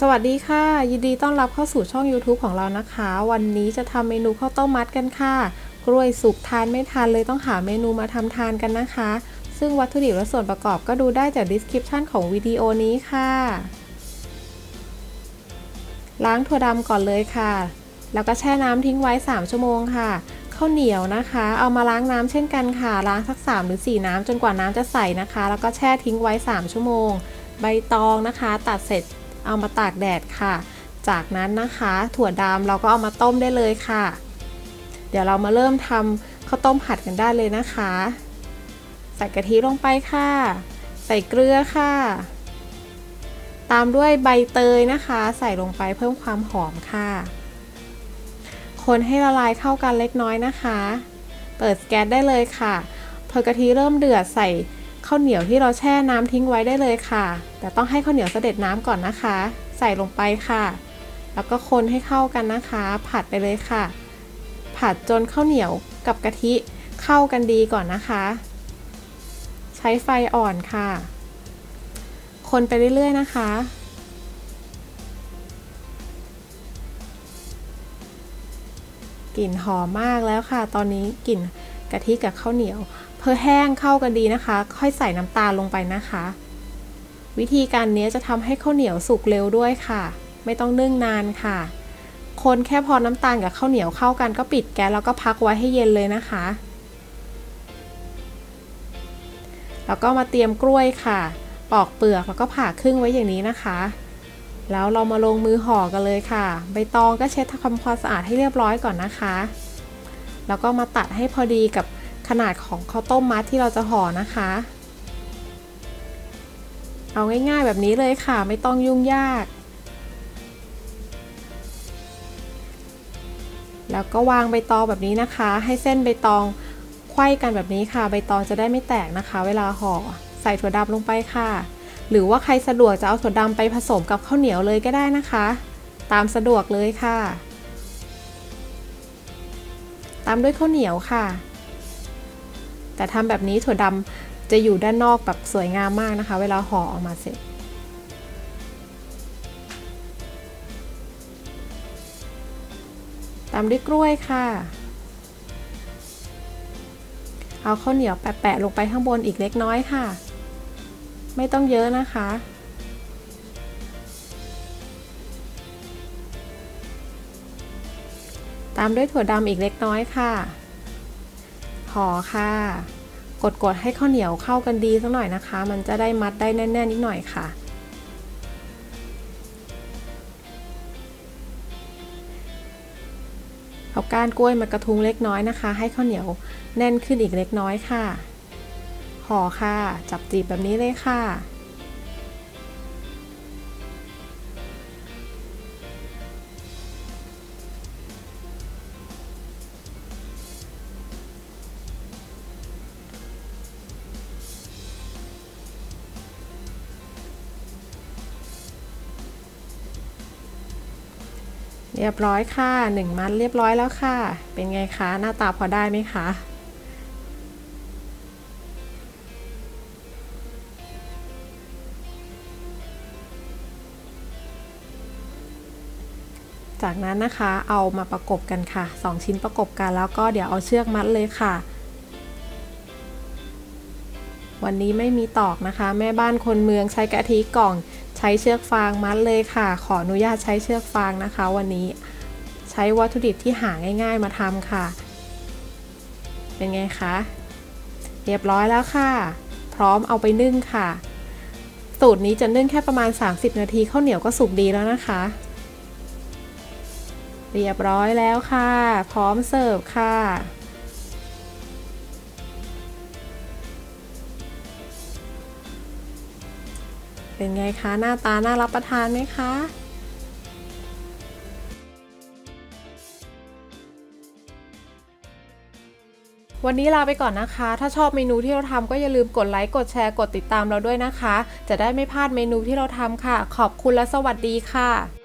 สวัสดีค่ะ ยินดีต้อนรับเข้าสู่ช่อง YouTube ของเรานะคะ วันนี้จะทำเมนูข้าวต้มมัดกันค่ะ กล้วยสุกทานไม่ทานเลยต้องหาเมนูมาทำทานกันนะคะ ซึ่งวัตถุดิบและส่วนประกอบก็ดูได้จาก description ของวิดีโอนี้ค่ะ ล้างถั่วดำก่อนเลยค่ะ แล้วก็แช่น้ำทิ้งไว้ 3 ชั่วโมงค่ะข้าวเหนียวนะคะ เอามาล้างน้ำเช่นกันค่ะ ล้างสัก 3 หรือ 4 น้ำจนกว่าน้ำจะใสนะคะ แล้วก็แช่ทิ้งไว้ 3 ชั่วโมง ใบตองนะคะ ตัดเสร็จ เอามาตากแดดค่ะ จากนั้นนะคะ ถั่วดำเราก็เอามาต้มได้เลยค่ะ เดี๋ยวเรามาเริ่มทำข้าวต้มผัดกันได้เลยนะคะ ใส่กะทิลงไปค่ะ ใส่เกลือค่ะ ตามด้วยใบเตยนะคะ ใส่ลงไปเพิ่มความหอมค่ะ คนให้ละลายเข้ากันเล็กน้อยนะคะ เปิดแก๊สได้เลยค่ะพอกะทิเริ่มเดือดใส่ ข้าวเหนียวที่เราแช่น้ำทิ้งไว้ได้เลยค่ะ แต่ต้องให้ข้าวเหนียวเสด็จน้ำก่อนนะคะ ใส่ลงไปค่ะ แล้วก็คนให้เข้ากันนะคะ ผัดไปเลยค่ะ ผัดจนข้าวเหนียวกับกะทิเข้ากันดีก่อนนะคะ ใช้ไฟอ่อนค่ะ คนไปเรื่อยๆนะคะกลิ่นหอมมากแล้วค่ะ ตอนนี้กลิ่นกะทิกับข้าวเหนียว เพอแห้งเข้ากันดีนะคะ ค่อยใส่น้ำตาลลงไปนะคะ วิธีการนี้จะทำให้ข้าวเหนียวสุกเร็วด้วยค่ะ ไม่ต้องนึ่งนานค่ะ คนแค่พอน้ำตาลกับข้าวเหนียวเข้ากันก็ปิดแก๊สแล้วก็พักไว้ให้เย็นเลยนะคะ แล้วก็มาเตรียมกล้วยค่ะ ปอกเปลือกแล้วก็ผ่าครึ่งไว้อย่างนี้นะคะ แล้วเรามาลงมือห่อกันเลยค่ะ ใบตองก็เช็ดทำความสะอาดให้เรียบร้อยก่อนนะคะ แล้วก็มาตัดให้พอดีกับ ขนาดของข้าวต้มมัดที่เราจะห่อนะคะ เอาง่าย ๆแบบนี้เลยค่ะ ไม่ต้องยุ่งยาก แล้วก็วางใบตองแบบนี้นะคะ ให้เส้นใบตองไขว้กันแบบนี้ค่ะ ใบตองจะได้ไม่แตกนะคะ เวลาห่อใส่ถั่วดำลงไปค่ะ หรือว่าใครสะดวกจะเอาถั่วดำไปผสมกับข้าวเหนียวเลยก็ได้นะคะ ตามสะดวกเลยค่ะ ตามด้วยข้าวเหนียวค่ะ แต่ทำแบบนี้ถั่วดำจะอยู่ด้านนอกแบบสวยงามมากนะคะ เวลาห่อออกมาเสร็จ ตามด้วยกล้วยค่ะ เอาข้าวเหนียวแปะๆลงไปข้างบนอีกเล็กน้อยค่ะ ไม่ต้องเยอะนะคะตามด้วยถั่วดำอีกเล็กน้อยค่ะ ห่อค่ะ กดๆให้ข้าวเหนียวเข้ากันดีสักหน่อยนะคะ มันจะได้มัดได้แน่น ๆ นิดหน่อยค่ะ เอาก้านกล้วยมากระทุงเล็กน้อยนะคะ ให้ข้าวเหนียวแน่นขึ้นอีกเล็กน้อยค่ะ ห่อค่ะ จับจีบแบบนี้เลยค่ะ เรียบร้อยค่ะหนึ่งมัดเรียบร้อยแล้วค่ะ เป็นไงคะ หน้าตาพอได้ไหมคะจากนั้นนะคะเอามาประกบกันค่ะ 2 ชิ้นประกบกันแล้วก็เดี๋ยวเอาเชือกมัดเลยค่ะ วันนี้ไม่มีตอกนะคะ แม่บ้านคนเมืองใช้กะทิกล่อง ช้เชือกฟางมัดเลยค่ะ ขออนุญาตใช้เชือกฟางนะคะ วันนี้ใช้วัตถุดิบที่หาง่าย ๆ มาทำค่ะ เป็นไงคะ เรียบร้อยแล้วค่ะ พร้อมเอาไปนึ่งค่ะ สูตรนี้จะนึ่งแค่ประมาณ 30 นาทีข้าวเหนียวก็สุกดีแล้วนะคะ เรียบร้อยแล้วค่ะ พร้อมเสิร์ฟค่ะ เป็นไงคะ หน้าตาน่ารับประทานไหมคะวันนี้ลาไปก่อนนะคะ ถ้าชอบเมนูที่เราทำก็อย่าลืมกดไลค์ กดแชร์ กดติดตามเราด้วยนะคะ จะได้ไม่พลาดเมนูที่เราทำค่ะ ขอบคุณและสวัสดีค่ะ